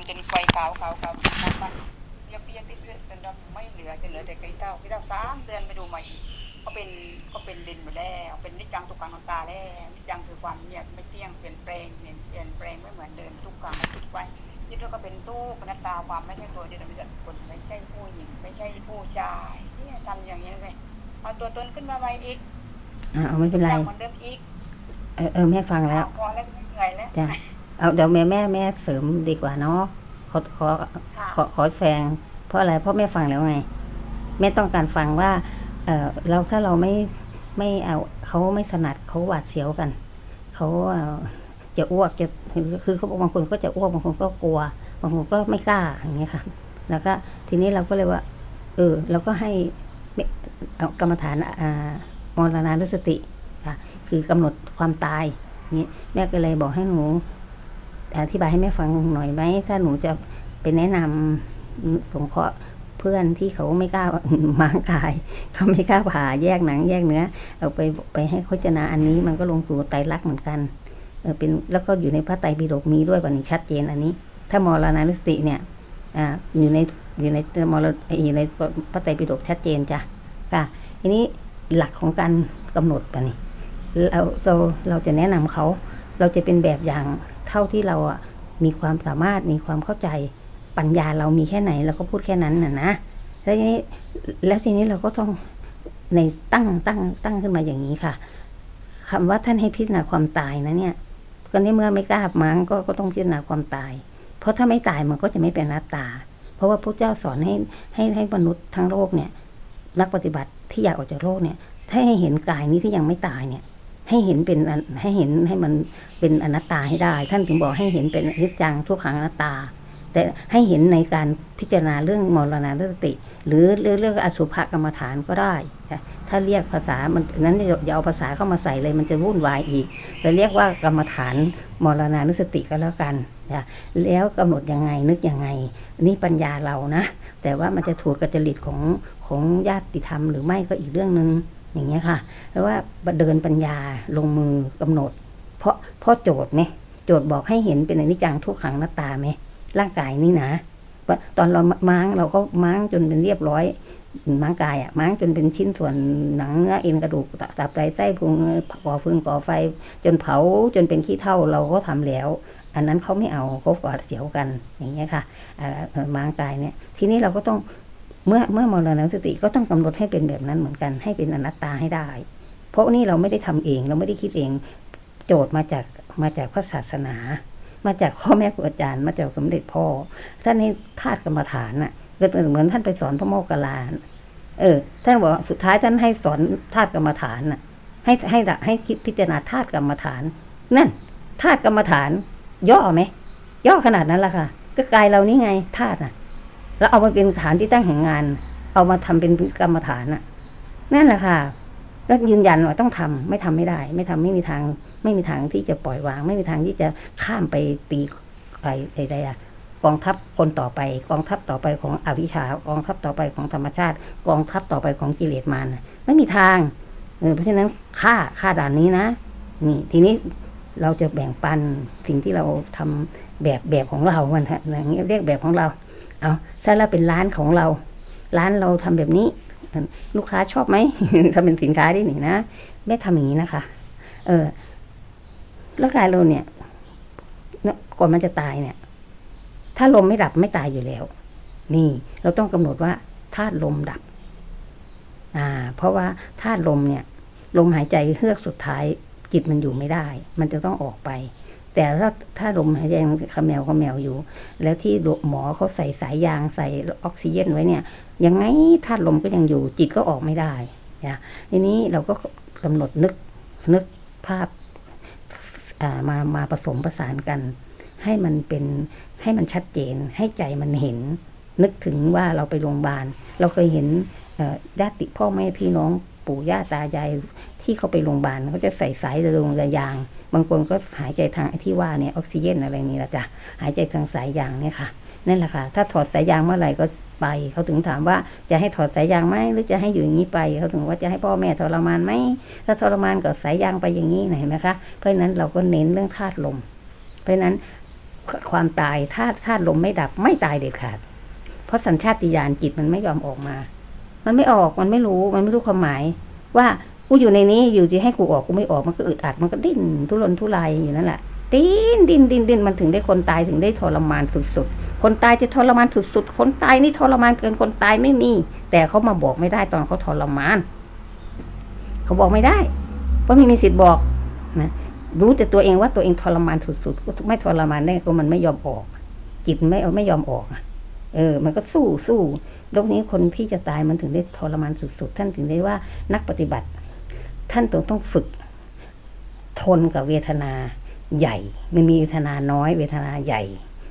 ำจนไฟขาวขาวขาวทำมาเปียกเปียกเปียกเปียกจนดำไม่เหลือจะเหลือแต่ไก่เต้าไก่เต้าสามเดือนไปดูมาอีกก็เป็นก็เป็นดินหมดแล้วเป็นนิจังทุกังนังตาแล้วนิจังคือความเงียบไม่เที่ยงเปลี่ยนแปลงเนี่ยเปลี่ยนแปลงไม่เหมือนเดิมทุกังทุกไปยึดแล้วก็เป็นตู้ปนัตตาความไม่ใช่ตัวเดียึดไม่ใช่คนไม่ใช่ผู้หญิงไม่ใช่ผู้ชายเนี่ยทำอย่างนี้เลยเอาตัวตนขึ้นมาใหม่อีกอ่าเอาไม่เป็นไรทำเหมือนเดิมอีกเออเออแม่ฟังแล้วพอแล้วไม่เหนื่อยแล้วจ้ะ เอาเดี๋ยวแม่แม่แม่เสริมดีกว่าเนาะขอขอค่ะขอขอแซงเพราะอะไรเพราะแม่ฟังแล้วไงแม่ต้องการฟังว่า เออเราถ้าเราไม่ไม่เอาเขาไม่ถนัดเขาหวาดเสียวกันเขาเอ่อจะอ้วกจะคือเขาบางคนก็จะอ้วกบางคนก็กลัวบางคนก็ไม่กล้าอย่างเงี้ยค่ะ แล้วก็ทีนี้เราก็เลยว่า เออเราก็ให้เอากรรมฐานอ่ามรณานุสติค่ะ คือกำหนดความตายนี่แม่ก็เลยบอกให้หนู อธิบายให้แม่ฟังหน่อยไหมถ้าหนูจะไปแนะนำสงเคราะห์เพื่อนที่เขาไม่กล้ามางกาย เขาไม่กล้าผ่าแยกหนัง แยกเนื้อเอาไปไปให้โฆษณาอันนี้มันก็ลงสู่ไตรลักษณ์เหมือนกันเออเป็นแล้วก็อยู่ในพระไตรปิฎกมีด้วยวันนี้ชัดเจนอันนี้ ถ้ามรณานุสติเนี่ยอ่าอยู่ในอยู่ในมรอยู่ในพระไตรปิฎกชัดเจนจ้ะค่ะทีนี้หลักของการกำหนดปะนี่เราเราเราจะแนะนำเขา เราจะเป็นแบบอย่าง เท่าที่เราอะมีความสามารถมีความเข้าใจปัญญาเรามีแค่ไหนเราก็พูดแค่นั้นน่ะนะแล้วทีนี้แล้วทีนี้เราก็ต้องในตั้งตั้งตั้งขึ้นมาอย่างนี้ค่ะคำว่าท่านให้พิจารณาความตายนะเนี่ยก็ในเมื่อไม่กล้ามั้งก็ก็ต้องพิจารณาความตาย เพราะถ้าไม่ตายมันก็จะไม่เป็นนัตตา เพราะว่าพระเจ้าสอนให้ให้ให้มนุษย์ทั้งโลกเนี่ย นักปฏิบัติที่อยากออกจากโลกเนี่ย ถ้าให้เห็นกายนี้ที่ยังไม่ตายเนี่ย ให้เห็นเป็นให้เห็นให้มันเป็นอนัตตาให้ได้ ท่านถึงบอกให้เห็นเป็นอนิจจังทุกขังอนัตตา แต่ให้เห็นในการพิจารณาเรื่องมรณานุสติ หรือเรื่องเรื่องอสุภกรรมฐานก็ได้ถ้าเรียกภาษามันนั้นอย่าเอาภาษาเข้ามาใส่เลยมันจะวุ่นวายอีกเราเรียกว่ากรรมฐานมรณานุสติก็แล้วกันนะแล้วกำหนดยังไงนึกยังไง นี่ปัญญาเรานะ แต่ว่ามันจะถูกกับจริตของของญาติธรรมหรือไม่ก็อีกเรื่องหนึ่ง อย่างเงี้ยค่ะเพราะว่าเดินปัญญาลงมือกำหนด เพราะเพราะโจทย์ไหมโจทย์บอกให้เห็นเป็นอนิจจังทุกขังหน้าตาไหมร่างกายนี่นะว่าตอนเราม้างเราก็ม้างจนเป็นเรียบร้อยม้างกายอะม้างจนเป็นชิ้นส่วนหนังเนื้อเอ็นกระดูกตับไตไส้พุงก่อฟืนก่อไฟ จนเผาจนเป็นขี้เถ้าเราก็ทำแล้ว อันนั้นเขาไม่เอาเขากอดเสียวกันอย่างเงี้ยค่ะม้างกายเนี่ย ทีนี้เราก็ต้อง เมื่อเมื่อมรณสติก็ต้องกำหนดให้เป็นแบบนั้นเหมือนกันให้เป็นอนัตตาให้ได้ เพราะนี่เราไม่ได้ทำเองเราไม่ได้คิดเอง โจทย์มาจากมาจากพระศาสนา มาจากพ่อแม่ครูอาจารย์ มาจากสมเด็จพ่อท่านให้ธาตุกรรมฐานน่ะก็เหมือนท่านไปสอนพระโมคคัลลานเออท่านบอกสุดท้ายท่านให้สอนธาตุกรรมฐานน่ะ ให้ให้ให้คิดพิจารณาธาตุกรรมฐาน นั่นธาตุกรรมฐาน ย่อไหมย่อขนาดนั้นละค่ะ ก็กายเรานี่ไงธาตุน่ะ แล้วเอามาเป็นฐานที่ตั้งแห่งงาน เอามาทำเป็นกรรมฐานน่ะนั่นแหละค่ะก็ยืนยันว่าต้องทำไม่ทำไม่ได้ ไม่ทำไม่มีทาง ไม่มีทางที่จะปล่อยวาง ไม่มีทางที่จะข้ามไปตีไอ้ใดๆอะกองทัพคนต่อไป กองทัพต่อไปของอวิชชากองทัพต่อไปของธรรมชาติ กองทัพต่อไปของกิเลสมารน่ะไม่มีทางเออเพราะฉะนั้นฆ่าฆ่าด่านนี้นะนี่ทีนี้เราจะแบ่งปันสิ่งที่เราทำแบบแบบของเรามันฮะอย่างเงี้ยเรียกแบบของเรา เอาถ้าเราเป็นร้านของเรา ร้านเราทำแบบนี้ ลูกค้าชอบไหมทำเป็นสินค้าได้หนินะแม่ทำอย่างนี้นะคะ เออร่างกายเราเนี่ยก่อนมันจะตายเนี่ย ถ้าลมไม่ดับไม่ตายอยู่แล้ว นี่ เราต้องกำหนดว่าธาตุลมดับ อ่า เพราะว่าธาตุลมเนี่ย ลมหายใจเฮือกสุดท้ายจิตมันอยู่ไม่ได้ มันจะต้องออกไป แต่ถ้าถ้าลมหายใจมันขมแมวขมแมวอยู่ แล้วที่หมอเขาใส่สายยางใส่ออกซิเจนไว้เนี่ย ยังไงธาตุลมก็ยังอยู่ จิตก็ออกไม่ได้นะทีนี้เราก็กำหนดนึกนึกภาพามามาผสมประสานกัน ให้มันเป็นให้มันชัดเจน ให้ใจมันเห็น นึกถึงว่าเราไปโรงพยาบาล เราเคยเห็นญาติพ่อแม่พี่น้อง ปู่ย่าตายายที่เขาไปโรงพยาบาลเขาจะใส่สายระดงระยาง บางคนก็หายใจทางที่ว่าเนี่ยออกซิเจนอะไรนี่แหละจ้ะหายใจทางสายยางเนี่ยค่ะนั่นแหละค่ะ ถ้าถอดสายยางเมื่อไหร่ก็ไป เขาถึงถามว่าจะให้ถอดสายยางไหมหรือจะให้อยู่อย่างนี้ไป เขาถึงว่าจะให้พ่อแม่ทรมานไหมถ้าทรมานก็สายยางไปอย่างนี้นะเห็นไหมคะเพราะฉะนั้นเราก็เน้นเรื่องธาตุลม เพราะฉะนั้นความตายถ้าถ้าตุลมไม่ดับไม่ตายเด็ดขาด เพราะสัญชาติญาณจิตมันไม่ยอมออกมา มันไม่ออกมันไม่รู้มันไม่รู้ความหมาย ว่ากูอยู่ในนี้อยู่จะให้กูออกกูไม่ออกมันก็อึดอัดมันก็ดิ้นทุรนทุรายอยู่นั่นแหละดิ้นดิ้นดิ้นดิ้นมันถึงได้คนตายถึงได้ทรมานสุดๆ คนตายจะทรมานสุดๆ คนตายนี่ทรมานเกินคนตายไม่มี แต่เขามาบอกไม่ได้ตอนเขาทรมาน เขาบอกไม่ได้เพราะไม่มีสิทธิ์บอกนะรู้แต่ตัวเองว่าตัวเองทรมานสุดๆก็ไม่ทรมานได้ก็มันไม่ยอมออก จิตไม่ไม่ยอมออกเออ มันก็สู้สู้ โลกนี้คนที่จะตายมันถึงได้ทรมานสุดๆ ท่านถึงได้ว่านักปฏิบัติ ท่านต้องต้องฝึก ทนกับเวทนาใหญ่ มันมีเวทนาน้อย เวทนาใหญ่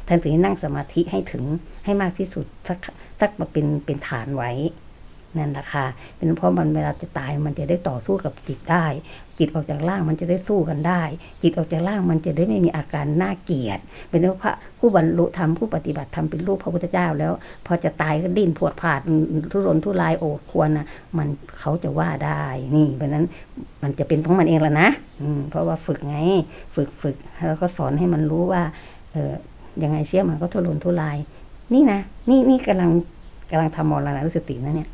ท่านถึงนั่งสมาธิให้ถึงให้มากที่สุดสักสักมาเป็นเป็นฐานไว้ นั่นแหละค่ะเป็นเพราะมันเวลาจะตายมันจะได้ต่อสู้กับจิตได้ จิตออกจากร่างมันจะได้สู้กันได้ จิตออกจากร่างมันจะได้ไม่มีอาการน่าเกลียด เป็นเพราะผู้บรรลุธรรมผู้ปฏิบัติธรรมเป็นรูปพระพุทธเจ้าแล้ว พอจะตายก็ดิ้นพรวดผาดทุรนทุรายโอดควรนะมันเขาจะว่าได้นี่เพราะนั้นมันจะเป็นของมันเองแล้วนะอืมเพราะว่าฝึกไงฝึกฝึกแล้วก็สอนให้มันรู้ว่า เออยังไงเสียมันก็ทุรนทุราย นี่นะนี่นี่กำลังกำลังทำมรณะสตินะเนี่ย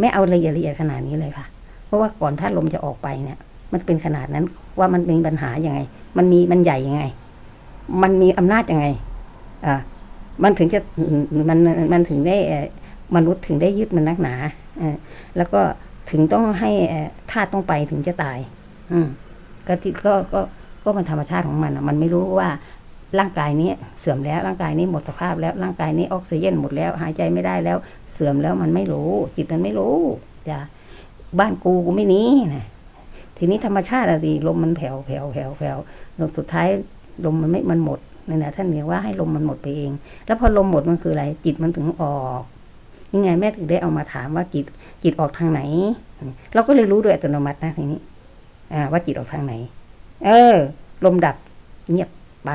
ไม่เอาละเอียดละเอียดขนาดนี้เลยค่ะ เพราะว่าก่อนถ้าลมจะออกไปเนี่ย มันเป็นขนาดนั้นว่ามันมีปัญหายังไง มันมีมันใหญ่ยังไง มันมีอำนาจยังไงอ่ามันถึงจะมันมันถึงได้มนุษย์ถึงได้ยึดมันนักหนาอแล้วก็ถึงต้องให้ธาตุต้องไปถึงจะตาย อืมก็ที่ก็ก็ก็มันธรรมชาติของมันมันไม่รู้ว่าร่างกายนี้เสื่อมแล้วร่างกายนี้หมดสภาพแล้วร่างกายนี้ออกซิเจนหมดแล้ว หายใจไม่ได้แล้ว สื่อมแล้วมันไม่รู้ จิตมันไม่รู้จ้ะบ้านกูกูไม่นี้นะทีนี้ธรรมชาติอะดิลมมันแผ่วแผ่วแผ่วแผ่วลมสุดท้ายลมมันไม่มันหมดนั่นะท่านเรียกว่าให้ลมมันหมดไปเอง แล้วพอลมหมดมันคืออะไร จิตมันถึงออกยังไงแม่ถึงได้เอามาถามว่าจิตจิตออกทางไหน เราก็เลยรู้โดยอัตโนมัตินะทีนี้ อ่า ว่าจิตออกทางไหน เออ ลมดับเงียบไป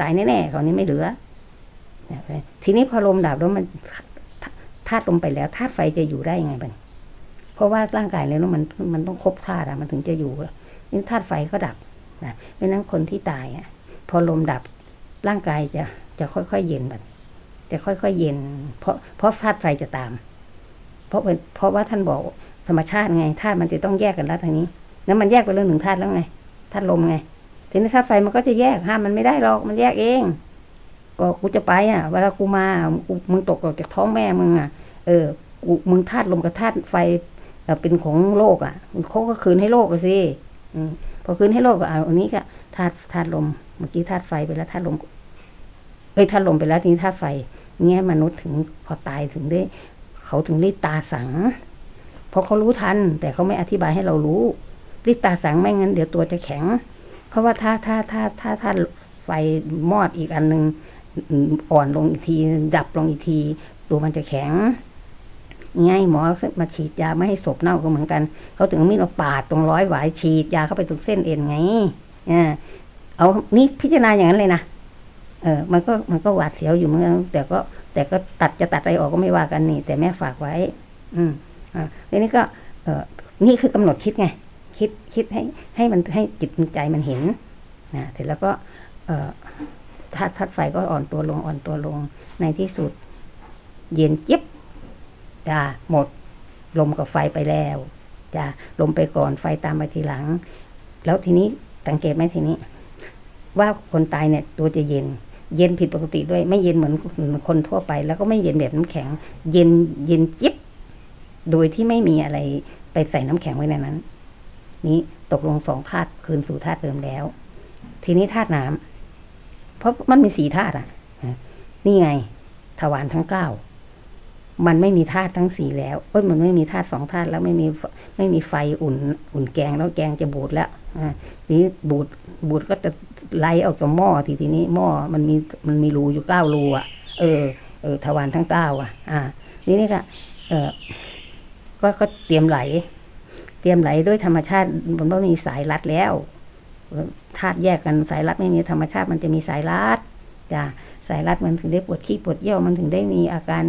ตายแน่ๆคราวนี้ไม่เหลือทีนี้พอลมดับแล้วมัน ธาตุลมไปแล้วธาตุไฟจะอยู่ได้ยังไงบ้างเพราะว่าร่างกายแล้วมันมันต้องครบธาตุอะมันถึงจะอยู่นี่ธาตุไฟก็ดับนะเพราะนั้นคนที่ตายอะ พอลมดับร่างกายจะจะค่อยๆเย็นแบบจะค่อยๆเย็น เพราะเพราะธาตุไฟจะตาม เพราะเป็นเพราะว่าท่านบอกธรรมชาติไงธาตุมันจะต้องแยกกันแล้วทางนี้แล้วมันแยกไปเรื่องหนึ่งธาตุแล้วไงธาตุลมไงทีนี้ธาตุไฟมันก็จะแยกห้ามมันไม่ได้หรอกมันแยกเอง ก็กูจะไปอะ เวลากูมากูมึงตกออกจากท้องแม่มึงอะ เออกูมึงธาตุลมกับธาตุไฟเป็นของโลกอะเขาก็คืนให้โลกสิอืมพอคืนให้โลกก็เอาอันนี้ก็ธาตุธาตุลม เมื่อกี้ธาตุไฟไปแล้วธาตุลม เอ้ยธาตุลมไปแล้วทีนี้ธาตุไฟเงี้ยมนุษย์ถึงพอตายถึงได้ เขาถึงรีบตาสังเพราะเขารู้ทัน แต่เขาไม่อธิบายให้เรารู้รีบตาสังไม่งั้นเดี๋ยวตัวจะแข็ง เพราะว่าถ้าถ้าถ้าถ้าถ้าไฟมอดอีกอันหนึ่ง อ่อนลงอีกที ดับลงอีกที ตัวมันจะแข็งง่ายหมอมาฉีดยาไม่ให้ศพเน่าก็เหมือนกัน เขาถึงมีดมาปาดตรงร้อยหวายฉีดยาเข้าไปตรงเส้นเอ็นไงอ่าเอานี่พิจารณาอย่างนั้นเลยนะเออ มันก็มันก็หวาดเสียวอยู่เหมือนกันแต่ก็ แต่ก็ตัดจะตัดอะไรออกก็ไม่ว่ากันนี่ แต่แม่ฝากไว้ อืมอ่าทีนี้ก็ เออนี่คือกำหนดคิดไง คิดคิดให้ให้มันให้จิตใจมันเห็นนะเสร็จแล้วก็ เออ ธาตุธาตุไฟก็อ่อนตัวลงอ่อนตัวลง ในที่สุด เย็นจ็บจ้าหมด ลมกับไฟไปแล้วจ้าลมไปก่อนไฟตามไปทีหลัง แล้วทีนี้สังเกตไหมทีนี้ ว่าคนตายเนี่ย ตัวจะเย็น เย็นผิดปกติด้วย ไม่เย็นเหมือนคนทั่วไป แล้วก็ไม่เย็นแบบน้ำแข็ง เย็นเย็นจิ๊บโดยที่ไม่มีอะไรไปใส่น้ำแข็งไว้ในนั้น นี้ตกลงสองธาตุคืนสู่ธาตุเดิมแล้ว ทีนี้ธาตุน้ำเพ ราะมันมีสีธาตุอะนี่ไงทวารทั้งเก้ามันไม่มีธาตุทั้งสี่แล้วเอ้ยมันไม่มีธาตุสองธาตุแล้วไม่มีไม่มีไฟอุ่น อุ่นแกงแล้วแกงจะบูดแล้วอ่านี้บูดบูดก็จะไหลออกจากหม้อทีทีนี้หม้อมันมีมันมีรูอยู่เก้ารูอะ เออเออทวารทั้งเก้าอะ อ่านี่นี่ก็เออก็ก็เตรียมไหล เตรียมไหลด้วยธรรมชาติมันไม่มีสายรัดแล้ว ธาตุแยกกันสายรัดไม่มีธรรมชาติมันจะมีสายรัดจ้ะสายรัดมันถึงได้ปวดขี้ปวดเยี่ยวมันถึงได้มีอาการ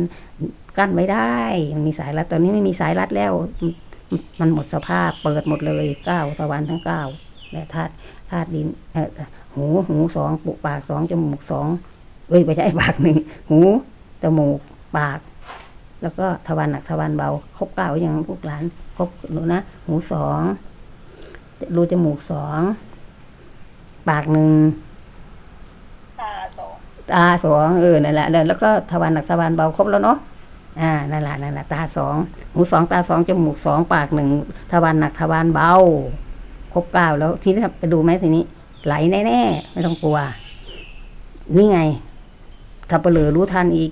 กั้นไว้ได้ มันมีสายรัดตอนนี้ไม่มีสายรัดแล้ว มันหมดสภาพเปิดหมดเลยเก้าตะวันทั้งเก้าและธาตุธาตุดินเออหูหูสองปุปากสองจมูกสองเอ้ยไม่ใช่ปากหนึ่งหูจมูกปาก แล้วก็ทวารหนักทวารเบาครบเก้าอย่างพวกหลานครบหนูนะหูสองรูจมูกสอง ปากหนึ่งตาสองตาสองเออนั่นแหละแล้วก็ทวารหนักทวารเบาครบแล้วเนาะอ่านั่นแหละนั่นแหละตาสองหูสองตาสองจมูกสองปากหนึ่งทวารหนักทวารเบาครบเก้าแล้วทีนี้ไปดูไหมทีนี้ ไหลแน่ๆไม่ต้องกลัว นี่ไงสับเปลือรู้ทันอีก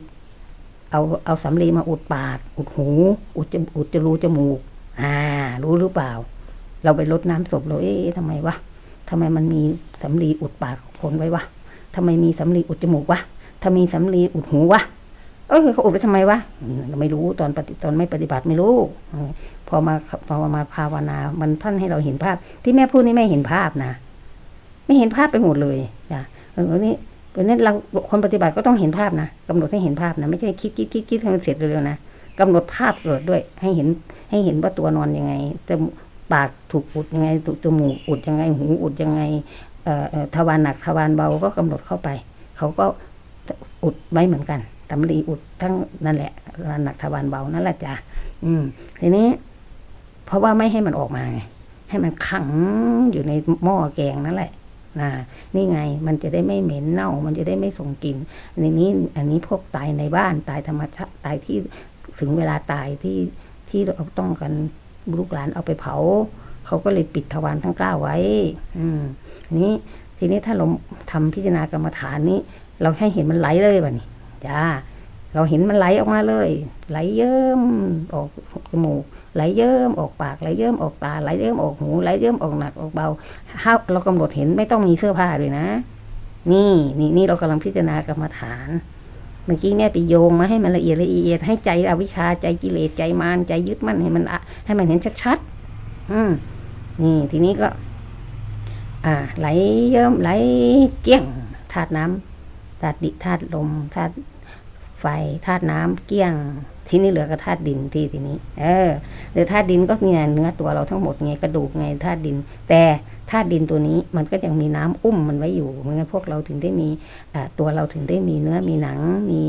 เอาเอาสำลีมาอุดปาก อุดหู อุดจมอุดจะรูจมูก อ่า รู้หรือเปล่า เราไปลดน้ำศพเราเอ๊ะทำไมวะ ทำไมมันมีสำลีอุดปากคนไว้วะทำไมมีสำลีอุดจมูกวะถ้ามีสำลีอุดหูวะเออเขาอุดไปทำไมวะเราไม่รู้ตอนปฏิตอนไม่ปฏิบัติไม่รู้พอมาพอมาภาวนา มันท่านให้เราเห็นภาพ ที่แม่พูดนี่ไม่เห็นภาพนะไม่เห็นภาพไปหมดเลยนะเออนี่เพราะนั้นเราคนปฏิบัติก็ต้องเห็นภาพนะกำหนดให้เห็นภาพนะไม่ใช่คิดคิดคิดคิดให้มันเสร็จเร็วๆนะกำหนดภาพเกิดด้วย ให้เห็นให้เห็นว่าตัวนอนยังไงจมูก ปากถูกอุดยังไงถูกจมูกอุดยังไง หูอุดยังไงทวารหนักทวารเบาก็กำหนดเข้าไป เขาก็อุดไว้เหมือนกันตำรีอุดทั้งนั่นแหละทวารหนักทวารเบานั่นแหละจ้ะอืม ทีนี้ เพราะว่าไม่ให้มันออกมาไงให้มันขังอยู่ในหม้อแกงนั่นแหละนะนี่ไงมันจะได้ไม่เหม็นเน่า มันจะได้ไม่ส่งกลิ่นในนี้ อันนี้พวกตายในบ้านตายธรรมชาติตายที่ถึงเวลาตายที่ที่เราต้องกัน ลูกหลานเอาไปเผา เขาก็เลยปิดทวารทั้งเก้าไว้ อืมนี้ทีนี้ถ้าเราทำพิจารณากรรมฐานนี้ เราให้เห็นมันไหลเลยบ่นี่จ้าเราเห็นมันไหลออกมาเลย ไหลเยิ้มออกจมูกไหลเยิ้มออกปากไหลเยิ้มออกตาไหลเยิ้มออกหูไหลเยิ้มออกหนักออกเบาถ้าเรากำหนดเห็นไม่ต้องมีเสื้อผ้าเลยนะ นี่นี่นี่เรากำลังพิจารณากรรมฐาน เมื่อกี้เนี่ยไปโยงมาให้มันละเอียดละเอียดให้ใจอวิชชาใจกิเลสใจมารใจยึดมั่นให้มันให้มันเห็นชัดๆอืมนี่ทีนี้ก็ อ่า ไหลเยิ้มไหลเกี้ยงธาตุน้ำธาตุดิธาตุลมธาตุไฟธาตุน้ำเกี้ยง ทีนี้เหลือกับธาตุดินที่ทีนี้ เออหรือธาตุดินก็มีเนื้อตัวเราทั้งหมดไงกระดูกไงธาตุดิน แต่ธาตุดินตัวนี้มันก็ยังมีน้ำอุ้มมันไว้อยู่เมือนกันพวกเราถึงได้มีตัวเราถึงได้มีเนื้อมีหนังมี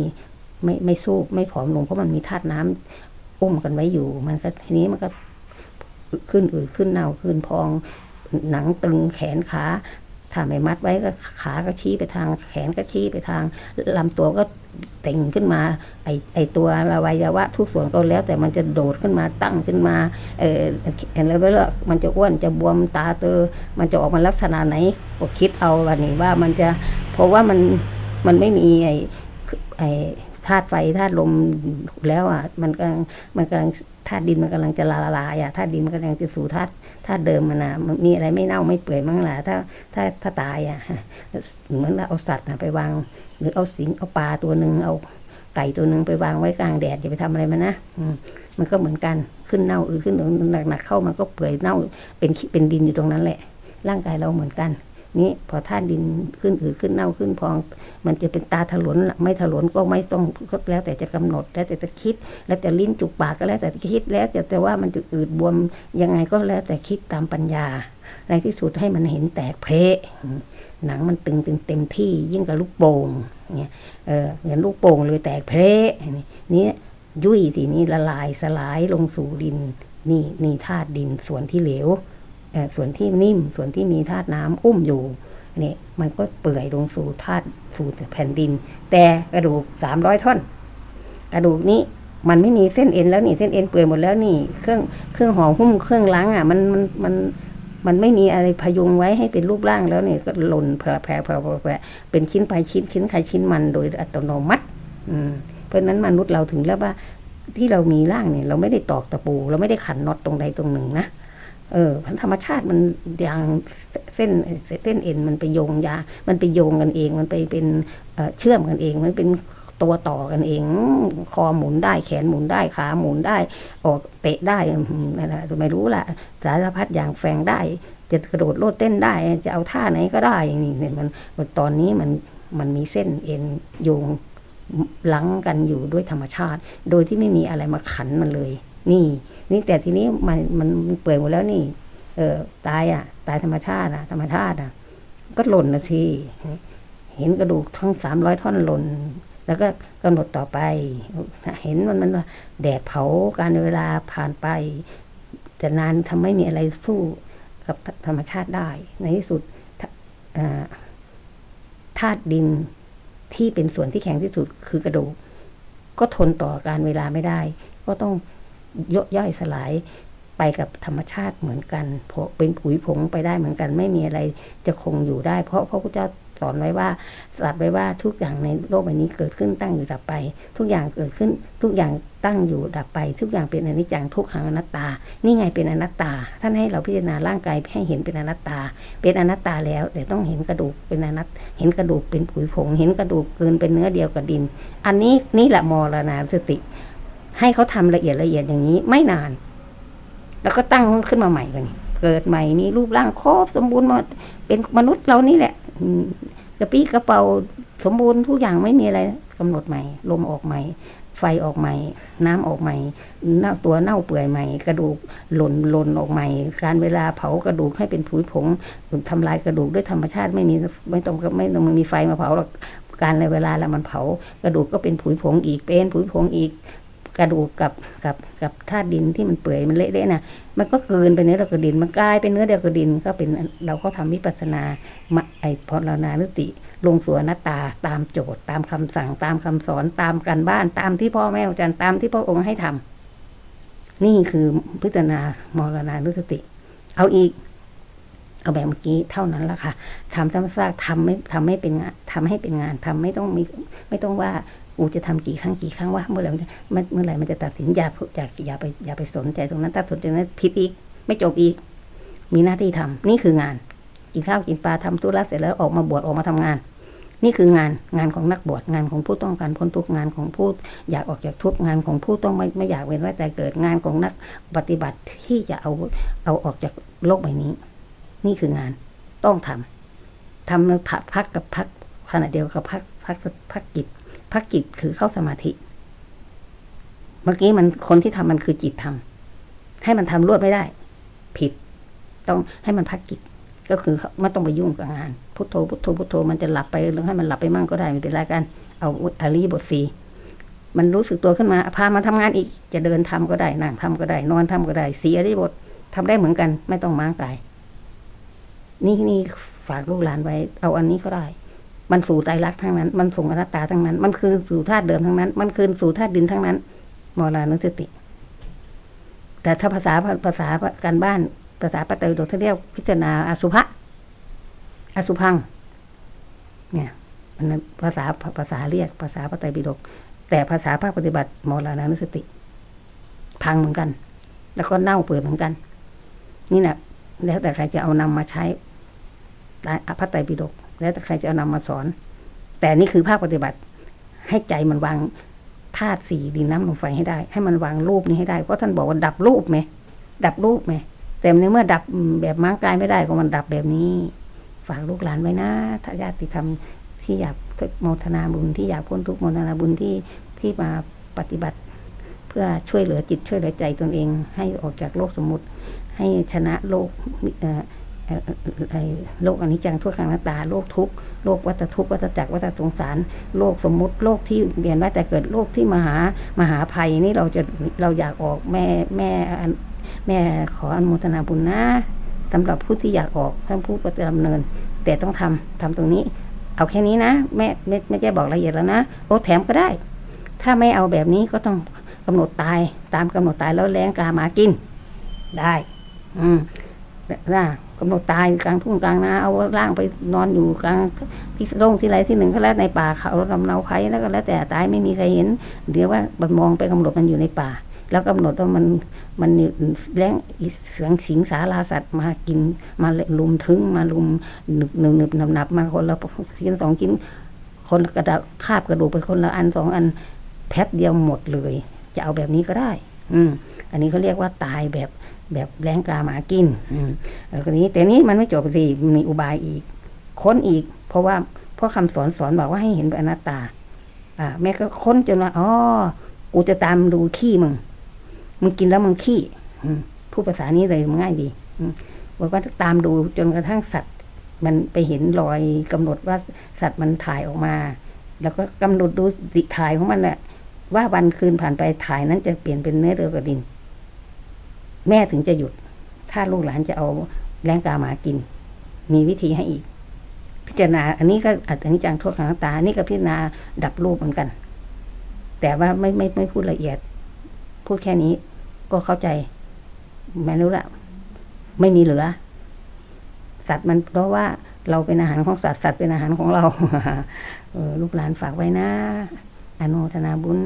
ไม่ไม่สู้ไม่ผอมลงเพราะมันมีธาตุน้ำอุ้มกันไว้อยู่ มันก็ทีนี้มันก็ขึ้นอืดขึ้นเน่าขึ้นพองหนังตึงแขนขา ถ้าไม่มัดไว้ก็ขาก็ชี้ไปทางแขนก็ชี้ไปทางลำตัวก็เต่งขึ้นมาไอไอตัวอวัยวะทุกส่วนก็แล้ว แต่มันจะโดดขึ้นมาตั้งขึ้นมาเออเห็นแล้วว่ามันจะอ้วนจะบวมตาเตอมันจะออกมาลักษณะไหนก็คิดเอาวันนี้ว่ามันจะเพราะว่ามันมันไม่มีไอไอธาตุไฟธาตุลมแล้วอะมันกำลังมันกำลังธาตุดินมันกำลังจะละลายอะธาตุดินมันกำลังจะสู่ธาตุ ถ้าเดิมมันนะมีอะไรไม่เน่าไม่เปื่อยมั้งล่ะถ้าถ้าถ้าตายอะเหมือนเราเอาสัตว์นะไปวาง หรือเอาสิงเอาปลาตัวหนึ่งเอาไก่ตัวหนึ่งไปวางไว้กลางแดดอย่าไปทำอะไรมันนะมันก็เหมือนกันขึ้นเน่าอืดขึ้นหนักๆเข้ามันก็เปื่อยเน่าเป็นเป็นดินอยู่ตรงนั้นแหละ ร่างกายเราเหมือนกัน นี่พอธาตุดินขึ้นอืดขึ้นเน่าขึ้นพอง มันจะเป็นตาถลนไม่ถลนก็ไม่ต้องก็แล้วแต่จะกำหนดแล้วแต่จะคิด แล้วแต่ลิ้นจุกปากก็แล้วแต่คิดแล้วแต่แต่ว่ามันจะอืดบวมยังไงก็แล้วแต่คิดตามปัญญาในที่สุดให้มันเห็นแตกเพะหนังมันตึงตึงเต็มที่ยิ่งกับลูกโป่งเนี่ยเออเหมือนลูกโป่งเลยแตกเพะนี่ยุ่ยสีนี้ละลายสลายลงสู่ดินนี่นี่ธาตุดินส่วนที่เหลว ส่วนที่นิ่มส่วนที่มีธาตุน้ำอุ้มอยู่นี่มันก็เปื่อยลงสู่ธาตุสู่แผ่นดิน แต่กระดูกสามร้อยท่อน กระดูกนี้มันไม่มีเส้นเอ็นแล้วนี่เส้นเอ็นเปื่อยหมดแล้วนี่ เครื่องเครื่องห่อหุ้มเครื่องล้างอะมันมันมันมันไม่มีอะไรพยุงไว้ให้เป็นรูปร่างแล้วเนี่ยก็หล่นแผลแผลแผลแผลเป็นชิ้นไปชิ้นชิ้นใครชิ้นมันโดยอัตโนมัติ อืมเพราะฉะนั้นมนุษย์เราถึงแล้วว่าที่เรามีร่างเนี่ย เราไม่ได้ตอกตะปู เราไม่ได้ขันน็อตตรงใดตรงหนึ่งนะ เออธรรมชาติมันอย่างเส้นเส้นเอ็นมันไปโยงยา มันไปโยงกันเอง มันไปเป็นเชื่อมกันเอง มันเป็นตัวต่อกันเอง คอหมุนได้ แขนหมุนได้ ขาหมุนได้ ออกเตะได้นั่นแหละไม่รู้ละสารพัดอย่างแฝงได้ จะกระโดดโลดเต้นได้ จะเอาท่าไหนก็ได้นี่เนี่ยมันตอนนี้มันมันมีเส้นเอ็นโยงหลังกันอยู่ด้วยธรรมชาติ โดยที่ไม่มีอะไรมาขันมันเลย นี่ นี่แต่ทีนี้มันมันเปื่อยหมดแล้วนี่ เออตายอะ ตายธรรมชาติอะธรรมชาติอะ ก็หล่นนะสิเห็นกระดูกทั้งสามร้อยท่อนหล่น แล้วก็กำหนดต่อไป เห็นมันมันว่าแดดเผาการเวลาผ่านไปจะนานทำไม่มีอะไรสู้กับธรรมชาติได้ ในที่สุดธาตุดินที่เป็นส่วนที่แข็งที่สุดคือกระดูก ก็ทนต่อการเวลาไม่ได้ ก็ต้อง ย่อย่อยสลายไปกับธรรมชาติเหมือนกันเพราะเป็นผุยผงไปได้เหมือนกัน ไม่มีอะไรจะคงอยู่ได้ เพราะพระพุทธเจ้าสอนไว้ว่าตรัสไว้ว่าทุกอย่างในโลกใบนี้เกิดขึ้นตั้งอยู่ดับไป ทุกอย่างเกิดขึ้นทุกอย่างตั้งอยู่ดับไป ทุกอย่างเป็นอนิจจังทุกขังอนัตตา นี่ไงเป็นอนัตตา ท่านให้เราพิจารณาร่างกายให้เห็นเป็นอนัตตา เป็นอนัตตาแล้วแต่ต้องเห็นกระดูกเป็นอนัตเห็นกระดูกเป็นผุยผง เห็นกระดูกเกินเป็นเนื้อเดียวกับดิน อันนี้นี่แหละมรณาสติ ให้เขาทำละเอียดละเอียดอย่างนี้ไม่นาน แล้วก็ตั้งขึ้นมาใหม่กันเกิดใหม่มีรูปร่างครบสมบูรณ์หมดเป็นมนุษย์เรานี่แหละกระปี้กระเป๋าสมบูรณ์ทุกอย่างไม่มีอะไรกำหนดใหม่ ลมออกใหม่ ไฟออกใหม่ น้ำออกใหม่เน่าตัวเน่าเปื่อยใหม่ กระดูกหล่นหล่นออกใหม่ การเวลาเผากระดูกให้เป็นผุยผงทำลายกระดูกด้วยธรรมชาติไม่มีไม่ต้องไม่ต้องมีไฟมาเผาหรอกการในเวลาแล้วมันเผากระดูกก็เป็นผุยผงอีกเป็นผุยผงอีก กระดูกกับกับกับธาตุดินที่มันเปื่อยมันเละๆนะมันก็เกินไปเนื้อเดียวกับดิน มันกลายเป็นเนื้อเดียวกับดินก็เป็นเราก็ทำวิปัสนามาไอพรนานุติ ลงสู่อนัตตาตามโจทย์ ตามคำสั่งตามคำสอนตามการบ้านตามที่พ่อแม่อาจารย์ตามที่พระองค์ให้ทำนี่คือพิจารณามรณานุสติ เอาอีก เอาแบบเมื่อกี้เท่านั้นละค่ะทำซ้ำซากทำไม่ทำไม่เป็นงานทำให้เป็นงานทำไม่ต้องมีไม่ต้องว่า กูจะทำกี่ครั้งกี่ครั้งว่าเมื่อไหร่มันจะเมื่อไหร่มันจะตัดสินอย่าอย่าอย่าไปอย่าไปสนใจตรงนั้นถ้าสนใจนั้นผิดอีก ไม่จบอีก มีหน้าที่ทำนี่คืองานกินข้าวกินปลาทำธุระเสร็จแล้วออกมาบวชออกมาทำงาน นี่คืองานงานของนักบวชงานของผู้ต้องการพ้นทุกงานของผู้อยากออกจากทุกงานของผู้ต้องไม่ไม่อยากเว้นไว้แต่เกิดงานของนักปฏิบัติที่จะเอาเอาออกจากโลกใบนี้ นี่คืองานต้องทำทำแล้วพักพักกับพักขณะเดียวกับพักพักพักจิจ พักจิตคือเข้าสมาธิ เมื่อกี้มันคนที่ทำมันคือจิตทำให้มันทำรวดไม่ได้ ผิด ต้องให้มันพักจิตก็คือไม่ต้องไปยุ่งกับงานพุทโธพุทโธพุทโธมันจะหลับไปหรือให้มันหลับไปมั่งก็ได้ไม่เป็นไรกัน เอาอาลีบทสีมันรู้สึกตัวขึ้นมาพามาทำงานอีก จะเดินทำก็ได้นั่งทำก็ได้ นอนทำก็ได้สีอริบททำได้เหมือนกัน ไม่ต้องม้างกาย นี่นี่ฝากลูกหลานไว้ เอาอันนี้ก็ได้ มันสู่ใจรักษณ์ทั้งนั้น มันส่งอนัตตาทั้งนั้น มันคือสู่ธาตุเดิมทั้งนั้น มันคือสู่ธาตุดินทั้งนั้นมรณสติ แต่ถ้าภาษาภาษาการบ้านภาษาปฏิโดเขาเรียกพิจารณาอสุภะอสุพัง เนี่ยมันภาษาภาษาเรียกภาษาปฏิบิดก แต่ภาษาภาคปฏิบัติมรณานุสติ พังเหมือนกัน แล้วก็เน่าเปื่อยเหมือนกัน นี่แหละแล้วแต่ใครจะเอานำมาใช้พระไตรปิฎก แล้วแต่ใครจะเอานำมาสอน แต่นี่คือภาคปฏิบัติ ให้ใจมันวางธาตุสี่ดินน้ำลมไฟให้ได้ ให้มันวางรูปนี้ให้ได้ เพราะท่านบอกว่าดับรูปไหมดับรูปไหมแต่ในเมื่อดับแบบม้างกายไม่ได้ก็มันดับแบบนี้ ฝากลูกหลานไว้นะถ้าญาติธรรมที่อยากโมทนาบุญที่อยากพ้นทุกข์โมทนาบุญที่ที่มาปฏิบัติ เพื่อช่วยเหลือจิตช่วยเหลือใจตนเอง ให้ออกจากโลกสมมุติ ให้ชนะโลก โลกอนิจจังทุกขังนัตตา โลกทุกโลกวัฏทุกวัฏจักรวัฏสงสาร โลกสมมุติโลกที่เบียนว่าแต่เกิดโลกที่มหามหาภัยนี่เราจะเราอยากออกแม่แม่แม่ขออนุโมทนาบุญนะสำหรับผู้ที่อยากออกท่านผู้ปฏิบัติดำเนิน แต่ต้องทำทำตรงนี้ เอาแค่นี้นะแม่ไม่ไม่ได้บอกละเอียดแล้วนะโอ้แถมก็ได้ ถ้าไม่เอาแบบนี้ก็ต้องกำหนดตายตามกำหนดตายแล้วแรงกาหมากิน ได้ อืมนะ กำหนดตายกลางทุ่งกลางนาเอาร่างไปนอนอยู่กลางที่ร่งที่ไรที่หนึ่งก็แล้วในป่าเขาลำเนาไผ่แล้วก็แล้วแต่ตายไม่มีใครเห็น เดี๋ยวว่าบันมองไปกำหนดมันอยู่ในป่า แล้วกำหนดว่ามันมันแรงเสียงสิงสาราสัตว์มากินมาลุมถึงมาลุมหนึบหนึบหนึบหนับหนับมาคนละชิ้นสองชิ้น คนกระดาคาบกระดูกไปคนละอันสองอันแป๊บเดียวหมดเลย จะเอาแบบนี้ก็ได้ อืมอันนี้เขาเรียกว่าตายแบบ แบบแรงกาหมากินอืมแล้วก็นี้แต่นี้มันไม่จบสิมีอุบายอีก ค้นอีก เพราะว่าเพราะคำสอนสอนบอกว่าให้เห็นอนัตตา อ่า แม่ก็ค้นจนว่าอ๋อกูจะตามดูขี้มึงมึงกินแล้วมึงขี้พูดภาษานี้เลยมันง่ายดีเราก็ตามดูจนกระทั่งสัตว์ มันไปเห็นรอยกำหนดว่าสัตว์มันถ่ายออกมา แล้วก็กำหนดดูดิถ่ายของมันแหละว่าวันคืนผ่านไปถ่ายนั้นจะเปลี่ยนเป็นเนื้อเดียวกับดิน แม่ถึงจะหยุด ถ้าลูกหลานจะเอาแรงกาหมากิน มีวิธีให้อีก พิจารณา อันนี้ก็อันนี้จังโทษขังตาอันนี้ก็พิจารณาดับรูปเหมือนกัน แต่ว่าไม่ไม่ไม่พูดละเอียด พูดแค่นี้ ก็เข้าใจไม่รู้ละไม่มีเหลือ สัตว์มันเพราะว่าเราเป็นอาหารของสัตว์สัตว์เป็นอาหารของเราเออลูกหลานฝากไว้นะ อนุทนาบุญ